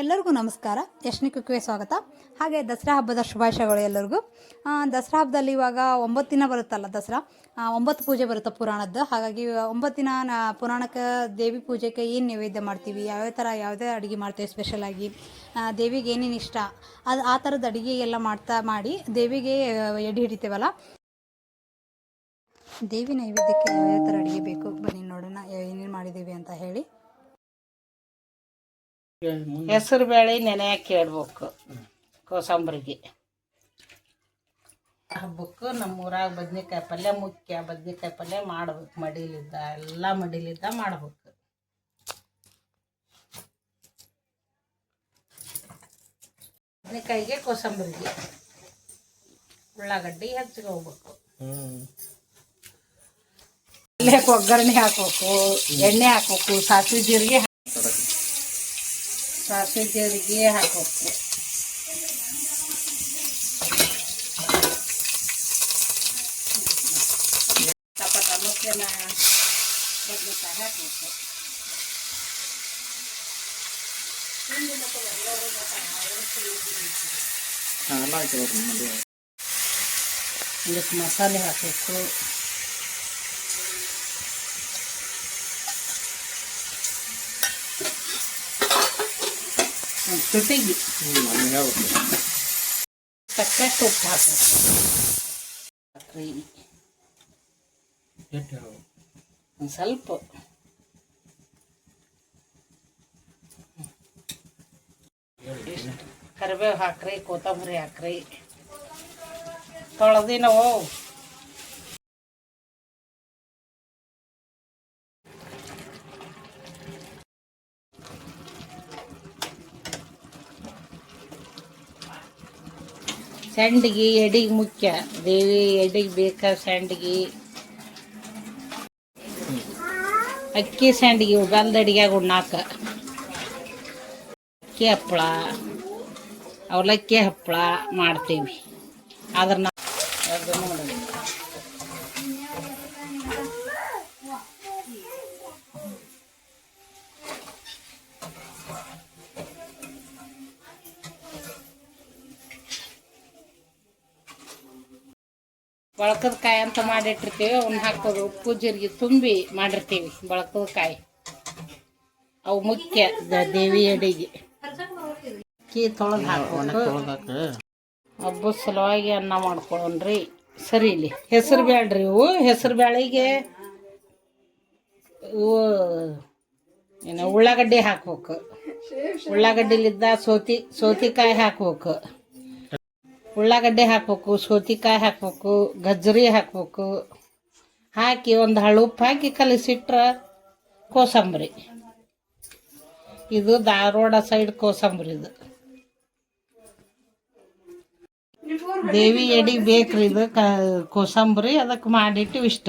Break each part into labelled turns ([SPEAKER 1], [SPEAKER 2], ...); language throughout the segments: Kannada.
[SPEAKER 1] ಎಲ್ಲರಿಗೂ ನಮಸ್ಕಾರ. ಯಶ್ನಿ ಕುಕ್ಕಿಗೆ ಸ್ವಾಗತ. ಹಾಗೆ ದಸರಾ ಹಬ್ಬದ ಶುಭಾಶಯಗಳು ಎಲ್ಲರಿಗೂ. ದಸರಾ ಹಬ್ಬದಲ್ಲಿ ಇವಾಗ ಒಂಬತ್ತು ದಿನ ಬರುತ್ತಲ್ಲ ದಸರಾ? ಒಂಬತ್ತು ಪೂಜೆ ಬರುತ್ತೆ ಪುರಾಣದ್ದು. ಹಾಗಾಗಿ ಒಂಬತ್ತು ದಿನ ನಾ, ಪುರಾಣಕ್ಕೆ ದೇವಿ ಪೂಜೆಗೆ ಏನು ನೈವೇದ್ಯ ಮಾಡ್ತೀವಿ? ಯಾವ್ಯಾವ ಥರ ಯಾವುದೇ ಅಡುಗೆ ಮಾಡ್ತೀವಿ ಸ್ಪೆಷಲಾಗಿ ದೇವಿಗೆ ಏನೇನು ಇಷ್ಟ? ಅದು ಆ ಥರದ ಅಡುಗೆ ಎಲ್ಲ ಮಾಡ್ತಾ, ಮಾಡಿ ದೇವಿಗೆ ಎಡೆ ಹಿಡಿತೇವಲ್ಲ? ದೇವಿ ನೈವೇದ್ಯಕ್ಕೆ ಯಾವ್ಯಾವ ಥರ ಅಡುಗೆ ಬೇಕು? ಬನ್ನಿ ನೋಡೋಣ, ಏನೇನು ಮಾಡಿದ್ದೀವಿ ಅಂತ ಹೇಳಿ.
[SPEAKER 2] ಹೆಸರು ಬೇಳೆ ನೆನೆಯಕ್ಕೆ ಇಡ್ಬೇಕು. ಕೋಸಂಬರಿಗೆ. ಹಬ್ಬಕ್ಕೆ ನಮ್ಮ ಊರಾಗ ಬದ್ನೆಕಾಯಿ ಪಲ್ಯ ಮುಖ್ಯ. ಬದ್ನೆಕಾಯಿ ಪಲ್ಯ ಮಾಡ್ಬೇಕು. ಮಡಿಲಿದ್ದ ಎಲ್ಲ ಮಡಿಲಿದ್ದ ಮಾಡ್ಬೇಕು. ಬದ್ನೆಕಾಯಿಗೆ ಕೋಸಂಬರಿಗೆ. ಉಳ್ಳಾಗಡ್ಡಿ ಹೆಚ್ಚಿಗೆ ಹೋಗ್ಬೇಕು. ಪಲ್ಯಕ್ಕೆ ಒಗ್ಗರಣೆ ಹಾಕ್ಬೇಕು ಎಣ್ಣೆ ಹಾಕ್ಬೇಕು ಸಾಸಿವೆ ಜೀರಿಗೆ ಸಾಸಿವೆ ಜೀರಿಗೆ ಹಾಕ್ಬೇಕು ಟಪಟ ಮುಖ್ಯನ ಬದ್ನೆಕಾಯಿ ಹಾಕ್ಬೇಕು ಇದಕ್ಕೆ ಮಸಾಲೆ ಹಾಕಬೇಕು ಒಂದು ತುಟಿಗೆ ತಕ್ಕಷ್ಟು ಉಪ್ಪು ಹಾಕಬೇಕು ಹಾಕ್ರಿ ಒಂದು ಸ್ವಲ್ಪ ಕರಿಬೇವು ಹಾಕ್ರಿ ಕೊತ್ತಂಬರಿ ಹಾಕ್ರಿ ತೊಳೆದಿ ಸಂಡಿಗೆ ಎಡಿಗೆ ಮುಖ್ಯ. ದೇವಿ ಎಡಿಗೆ ಬೇಕಾ ಸಂಡಿಗೆ ಅಕ್ಕಿ ಸಂಡಿಗೆ ಬಂದ ಅಡಿಗ್ಯಾಗ ಉಣ್ಣಾಕ ಅಕ್ಕಿ ಹಪ್ಪಳ, ಅವಲಕ್ಕಿ ಹಪ್ಪಳ ಮಾಡ್ತೀವಿ. ಆದ್ರೆ ನಾವು ಬಳಕದ ಕಾಯಿ ಅಂತ ಮಾಡಿಟ್ಟಿರ್ತೀವಿ ಅವನ್ನ ಹಾಕೋದು ಉಪ್ಪು ಜೀರಿಗೆ ತುಂಬಿ ಮಾಡಿರ್ತೀವಿ ಬಳಕದ ಕಾಯಿ. ಅವು ಮುಖ್ಯ. ದ- ದೇವಿ ಅಡಿಗೆ. ಅಕ್ಕಿ ತೊಳೆದು ಹಾಕೋಣ ಹಬ್ಬದ ಸಲುವಾಗಿ ಅನ್ನ ಮಾಡ್ಕೊಳ್ಳೋಣ್ರಿ ಸರಿ ಇಲ್ಲಿ. ಹೆಸರು ಬೇಡ್ರಿ ಇವು. ಹೆಸರು ಬೇಳೆಗೆ ಇವು ಏನು ಉಳ್ಳಾಗಡ್ಡಿ ಹಾಕ್ಬೇಕು. ಉಳ್ಳಾಗಡ್ಡಿಲಿದ್ದ ಸೋತಿ ಸೋತಿಕಾಯಿ ಹಾಕ್ಬೇಕು. ಉಳ್ಳಾಗಡ್ಡೆ ಹಾಕ್ಬೇಕು, ಸೌತಿಕಾಯಿ ಹಾಕ್ಬೇಕು, ಗಜ್ಜರಿ ಹಾಕ್ಬೇಕು. ಹಾಕಿ ಒಂದು ಹಳ್ಳು ಉಪ್ಪು ಹಾಕಿ ಕಲಿಸಿಟ್ರೆ ಕೋಸಂಬರಿ. ಇದು ಧಾರವಾಡ ಸೈಡ್ ಕೋಸಂಬರಿ ಇದು. ದೇವಿ ಎಡಿ ಬೇಕ್ರಿ ಇದು ಕೋಸಂಬರಿ ಅದಕ್ಕೆ ಮಾಡಿಟ್ಟು ಇಷ್ಟ.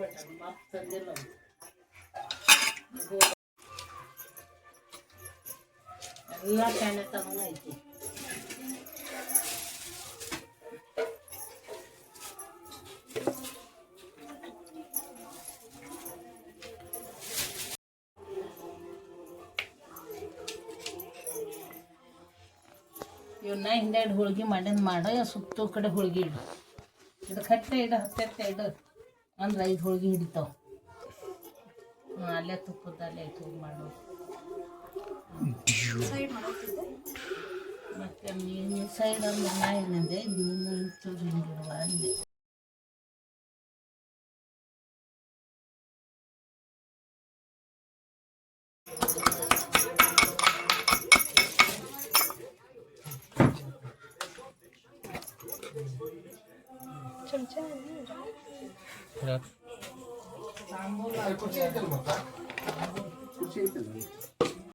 [SPEAKER 2] ಬಟ್ಟೆ ಮತ್ತೆ ತಂದಿಲ್ಲ ಅದು. ಇದು ಎಲ್ಲ ಕ್ಯಾನೆ ತಗೊಂಡ ಐತಿ ಇವನ್ನ ಹಿಂದೆರಡು ಹೋಳ್ಗೆ ಮಾಡಿದ್ ಮಾಡ ಸುತ್ತ ಕಡೆ ಹೋಳ್ಗೆ ಇಡು. ಇದು ಹತ್ತೆ ಇಡು ಹತ್ತೆ ಇಡು. ಅಂದ್ರೆ ಐದು ಹೋಳ್ಗೆ ಹಿಡಿತಾವ. ಅಲ್ಲೇ ತುಪ್ಪದ ಅಲ್ಲೇ ಐದು ಮಾಡು.
[SPEAKER 1] ಸೈಡ್ ಮಾಡೋಕ್ಕಿದೆ
[SPEAKER 2] ಸೈಡ್ ಏನಂದೆ ಹಿಂಗಿಡುವ ಅಂದೆ
[SPEAKER 3] चमचा है। ना